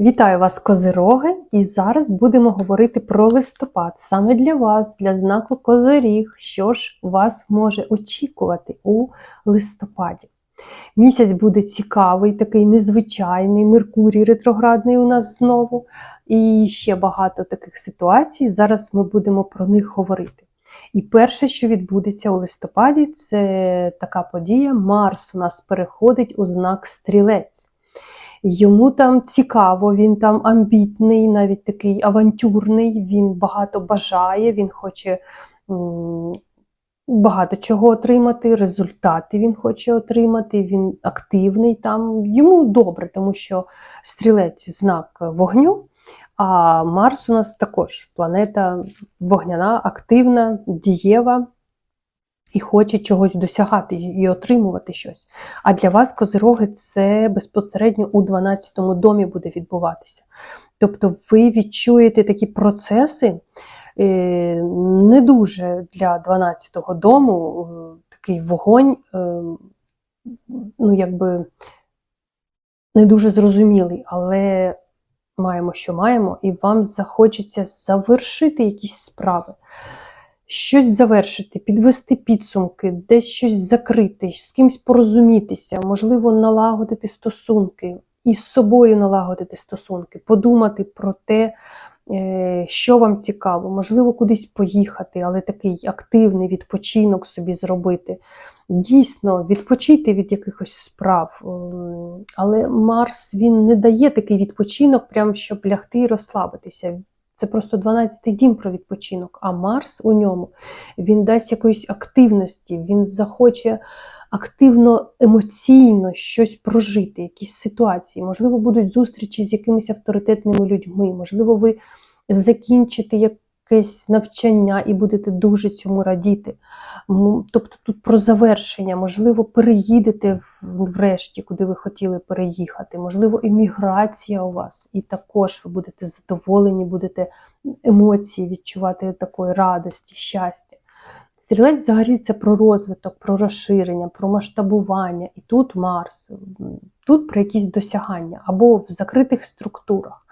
Вітаю вас, козироги! І зараз будемо говорити про листопад. Саме для вас, для знаку Козиріг, що ж вас може очікувати у листопаді. Місяць буде цікавий, такий незвичайний, Меркурій ретроградний у нас знову. І ще багато таких ситуацій. Зараз ми будемо про них говорити. І перше, що відбудеться у листопаді, це така подія. Марс у нас переходить у знак стрілець. Йому там цікаво, він там амбітний, навіть такий авантюрний, він багато бажає, він хоче багато чого отримати, результати він хоче отримати, він активний там. Йому добре, тому що стрілець знак вогню, а Марс у нас також планета вогняна, активна, дієва. І хоче чогось досягати і отримувати щось. А для вас, козироги, це безпосередньо у 12-му домі буде відбуватися. Тобто ви відчуєте такі процеси е, не дуже для 12-го дому, е, такий вогонь, е, ну якби не дуже зрозумілий, але маємо, що маємо, і вам захочеться завершити якісь справи щось завершити, підвести підсумки, десь щось закрити, з кимось порозумітися, можливо, налагодити стосунки, із собою налагодити стосунки, подумати про те, е, що вам цікаво, можливо, кудись поїхати, але такий активний відпочинок собі зробити. Дійсно, відпочити від якихось справ. Ем, але Марс він не дає такий відпочинок, прям щоб лягти і розслабитися. Це просто 12-й дім про відпочинок, а Марс у ньому він дасть якоїсь активності, він захоче активно, емоційно щось прожити, якісь ситуації. Можливо, будуть зустрічі з якимись авторитетними людьми, можливо, ви закінчите якесь навчання і будете дуже цьому радіти. Тобто тут про завершення, можливо, переїдете врешті, куди ви хотіли переїхати, можливо, еміграція у вас, і також ви будете задоволені, будете емоції відчувати такої радості, щастя. Стрілець взагалі це про розвиток, про розширення, про масштабування. І тут Марс, тут про якісь досягання або в закритих структурах.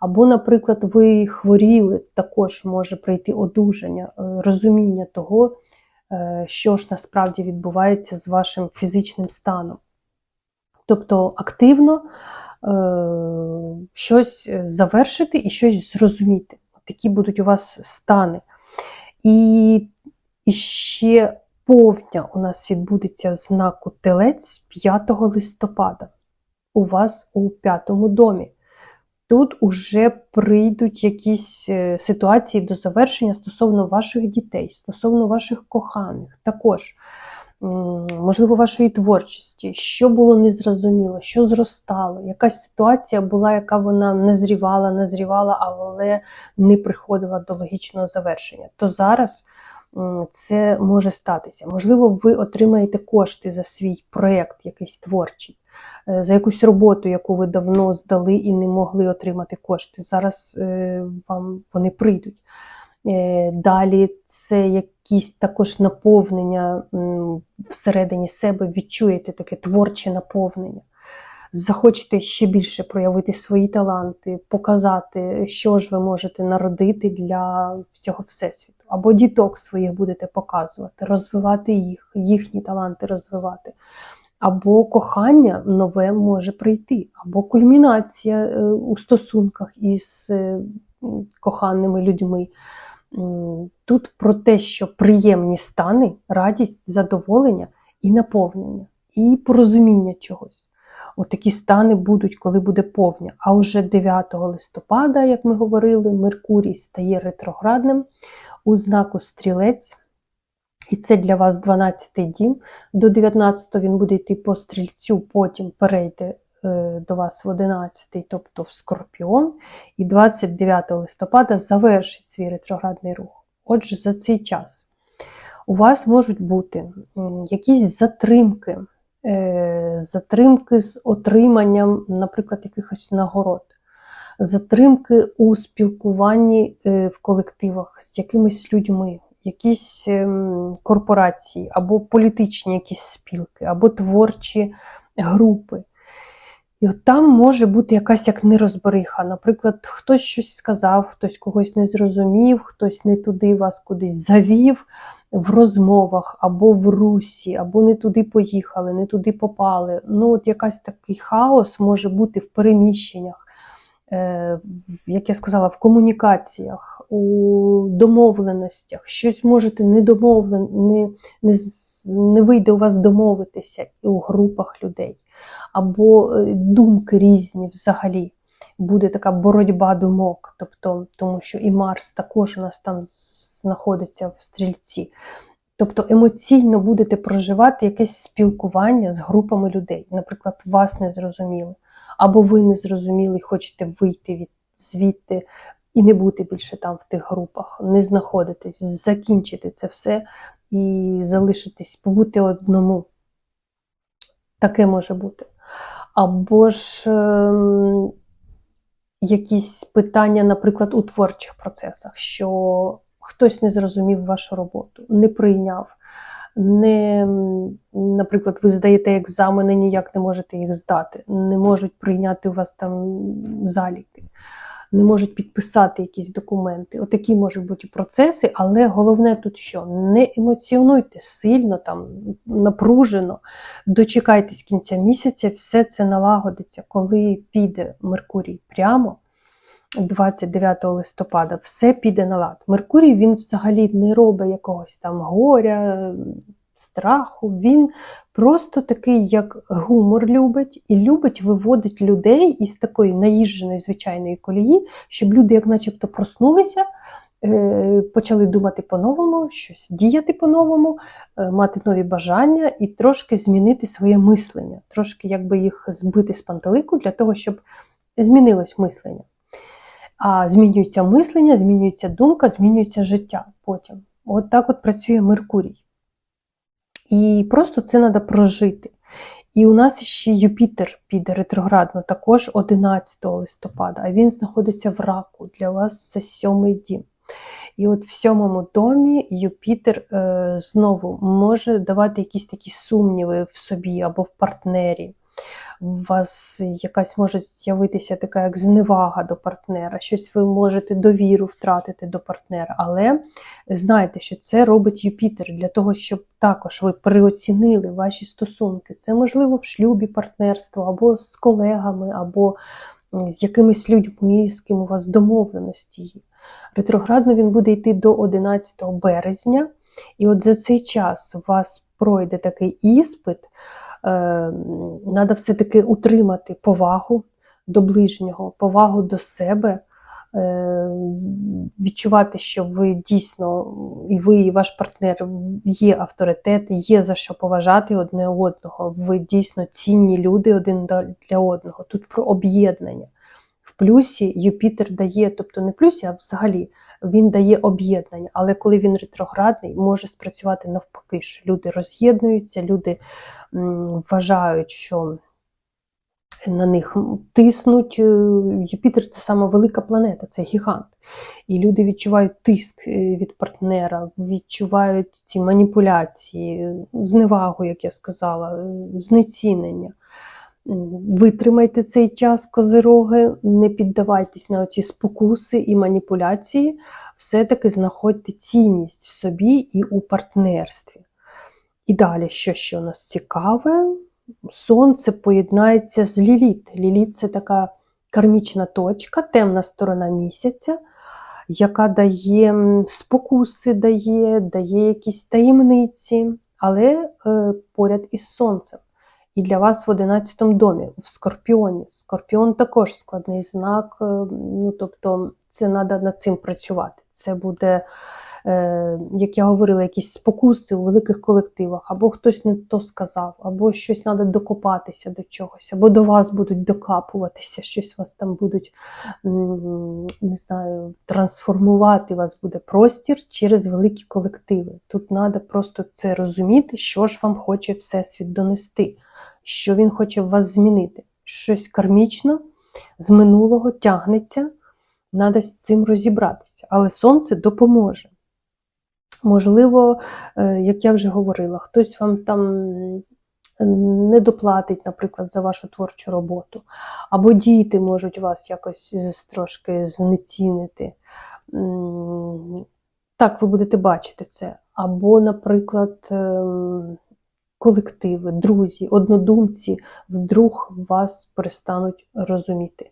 Або, наприклад, ви хворіли, також може прийти одужання, е, розуміння того, е, що ж насправді відбувається з вашим фізичним станом. Тобто активно е, щось завершити і щось зрозуміти. Такі будуть у вас стани. І, і ще повня у нас відбудеться в знаку Телець 5 листопада. У вас у п'ятому домі. Тут уже прийдуть якісь е, ситуації до завершення стосовно ваших дітей, стосовно ваших коханих, також, можливо, вашої творчості, що було незрозуміло, що зростало, якась ситуація була, яка вона назрівала, назрівала, але не приходила до логічного завершення. То зараз це може статися. Можливо, ви отримаєте кошти за свій проєкт, якийсь творчий, за якусь роботу, яку ви давно здали і не могли отримати кошти. Зараз е, вам вони прийдуть. Е, далі це якісь також наповнення всередині себе, відчуєте таке творче наповнення захочете ще більше проявити свої таланти, показати, що ж ви можете народити для всього всесвіту. Або діток своїх будете показувати, розвивати їх, їхні таланти розвивати. Або кохання нове може прийти, або кульмінація е, у стосунках із е, коханими людьми. Тут про те, що приємні стани, радість, задоволення і наповнення, і порозуміння чогось. Отакі стани будуть, коли буде повня. А вже 9 листопада, як ми говорили, Меркурій стає ретроградним у знаку стрілець. І це для вас 12-й дім. До 19-го він буде йти по стрільцю, потім перейде е, до вас в 11-й, тобто в Скорпіон. І 29 листопада завершить свій ретроградний рух. Отже, за цей час у вас можуть бути якісь затримки. Е, затримки з отриманням, наприклад, якихось нагород, затримки у спілкуванні е, в колективах з якимись людьми, якісь ем, корпорації, або політичні якісь спілки, або творчі групи. І от там може бути якась як нерозбериха. Наприклад, хтось щось сказав, хтось когось не зрозумів, хтось не туди вас кудись завів в розмовах або в русі, або не туди поїхали, не туди попали. Ну, от якась такий хаос може бути в переміщеннях, як я сказала, в комунікаціях, у домовленостях. Щось можете не домовлен, не, не, не вийде у вас домовитися у групах людей або е, думки різні взагалі. Буде така боротьба думок, тобто, тому що і Марс також у нас там знаходиться в стрільці. Тобто емоційно будете проживати якесь спілкування з групами людей. Наприклад, вас не зрозуміли, або ви не зрозуміли хочете вийти від звідти і не бути більше там в тих групах, не знаходитись, закінчити це все і залишитись, побути одному. Таке може бути. Або ж ем, якісь питання, наприклад, у творчих процесах, що хтось не зрозумів вашу роботу, не прийняв, не, наприклад, ви здаєте екзамени, ніяк не можете їх здати, не можуть прийняти у вас там заліки, не можуть підписати якісь документи. Отакі можуть бути процеси, але головне тут що? Не емоціонуйте сильно, там, напружено, дочекайтесь кінця місяця, все це налагодиться, коли піде Меркурій прямо. 29 листопада все піде на лад. Меркурій він взагалі не робить якогось там горя, страху. Він просто такий, як гумор любить, і любить виводить людей із такої наїждженої звичайної колії, щоб люди, як начебто, проснулися, е, почали думати по-новому, щось діяти по-новому, е, мати нові бажання і трошки змінити своє мислення, трошки якби їх збити з пантелику для того, щоб змінилось мислення. А змінюється мислення, змінюється думка, змінюється життя потім. От так от працює Меркурій. І просто це треба прожити. І у нас ще Юпітер піде ретроградно, також 11 листопада, а він знаходиться в раку. Для вас це сьомий дім. І от в сьомому домі Юпітер е, знову може давати якісь такі сумніви в собі або в партнері. У вас якась може з'явитися така як зневага до партнера, щось ви можете довіру втратити до партнера. Але знайте, що це робить Юпітер для того, щоб також ви переоцінили ваші стосунки. Це можливо в шлюбі партнерство, або з колегами, або з якимись людьми, з ким у вас домовленості є. Ретроградно він буде йти до 11 березня, і от за цей час у вас пройде такий іспит. Треба все-таки утримати повагу до ближнього, повагу до себе, е, відчувати, що ви дійсно, і ви, і ваш партнер є авторитет, є за що поважати одне одного. Ви дійсно цінні люди один для одного. Тут про об'єднання. В плюсі Юпітер дає, тобто не плюсі, а взагалі він дає об'єднання. Але коли він ретроградний, може спрацювати навпаки, що люди роз'єднуються, люди вважають, що на них тиснуть. Е, Юпітер це сама велика планета, це гігант. І люди відчувають тиск е, від партнера, відчувають ці маніпуляції, зневагу, як я сказала, е, знецінення. Витримайте цей час, козироги, не піддавайтесь на оці спокуси і маніпуляції, все-таки знаходьте цінність в собі і у партнерстві. І далі, що ще у нас цікаве, сонце поєднається з ліліт. Ліліт це така кармічна точка, темна сторона місяця, яка дає спокуси, дає, дає якісь таємниці, але е, поряд із сонцем. І для вас в 11 домі, в Скорпіоні. Скорпіон також складний знак, е, ну тобто це треба над цим працювати. Це буде, е, як я говорила, якісь спокуси у великих колективах, або хтось не то сказав, або щось треба докопатися до чогось, або до вас будуть докапуватися, щось вас там будуть не знаю, трансформувати вас буде простір через великі колективи. Тут треба просто це розуміти, що ж вам хоче Всесвіт донести що він хоче вас змінити. Щось кармічно з минулого тягнеться, треба з цим розібратися. Але сонце допоможе. Можливо, як я вже говорила, хтось вам там не доплатить, наприклад, за вашу творчу роботу, або діти можуть вас якось трошки знецінити. Так, ви будете бачити це. Або, наприклад, ем, колективи, друзі, однодумці вдруг вас перестануть розуміти.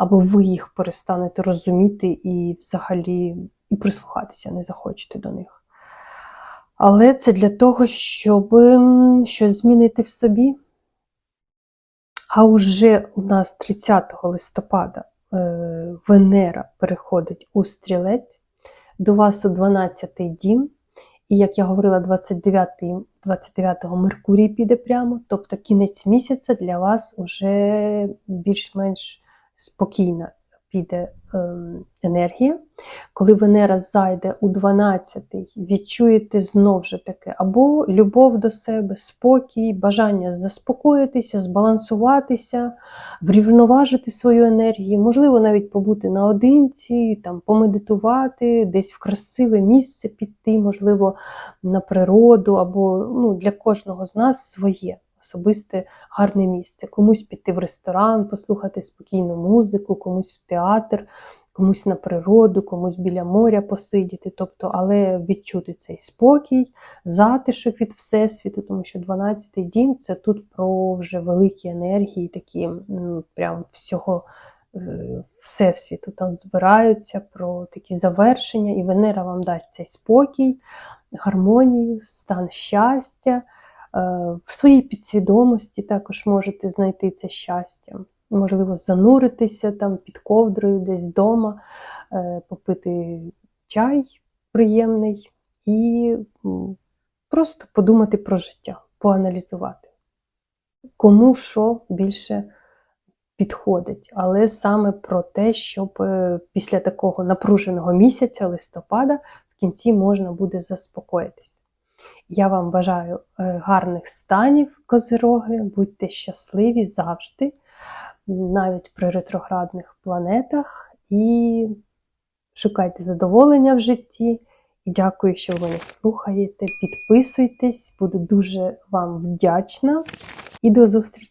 Або ви їх перестанете розуміти і взагалі і прислухатися не захочете до них. Але це для того, щоб щось змінити в собі. А уже у нас 30 листопада е, Венера переходить у стрілець до вас у 12-й дім. І як я говорила, 29 29-го Меркурій піде прямо, тобто кінець місяця для вас вже більш-менш спокійна піде ем, енергія. Коли Венера зайде у 12-й, відчуєте знов же таке або любов до себе, спокій, бажання заспокоїтися, збалансуватися, врівноважити свою енергію, можливо, навіть побути наодинці, там, помедитувати, десь в красиве місце піти, можливо, на природу, або ну, для кожного з нас своє особисте гарне місце. Комусь піти в ресторан, послухати спокійну музику, комусь в театр, комусь на природу, комусь біля моря посидіти. Тобто, але відчути цей спокій, затишок від Всесвіту, тому що 12-й дім це тут про вже великі енергії, такі м, прям всього. е, Всесвіту там збираються про такі завершення, і Венера вам дасть цей спокій, гармонію, стан щастя. Е, В своїй підсвідомості також можете знайти це щастя. Можливо, зануритися там під ковдрою, десь вдома, е, попити чай приємний і просто подумати про життя, поаналізувати, кому що більше підходить. Але саме про те, щоб е, після такого напруженого місяця, листопада, в кінці можна буде заспокоїтись. Я вам бажаю е, гарних станів, козироги, будьте щасливі завжди, навіть при ретроградних планетах, і шукайте задоволення в житті. І дякую, що ви мене слухаєте. Підписуйтесь, буду дуже вам вдячна. І до зустрічі!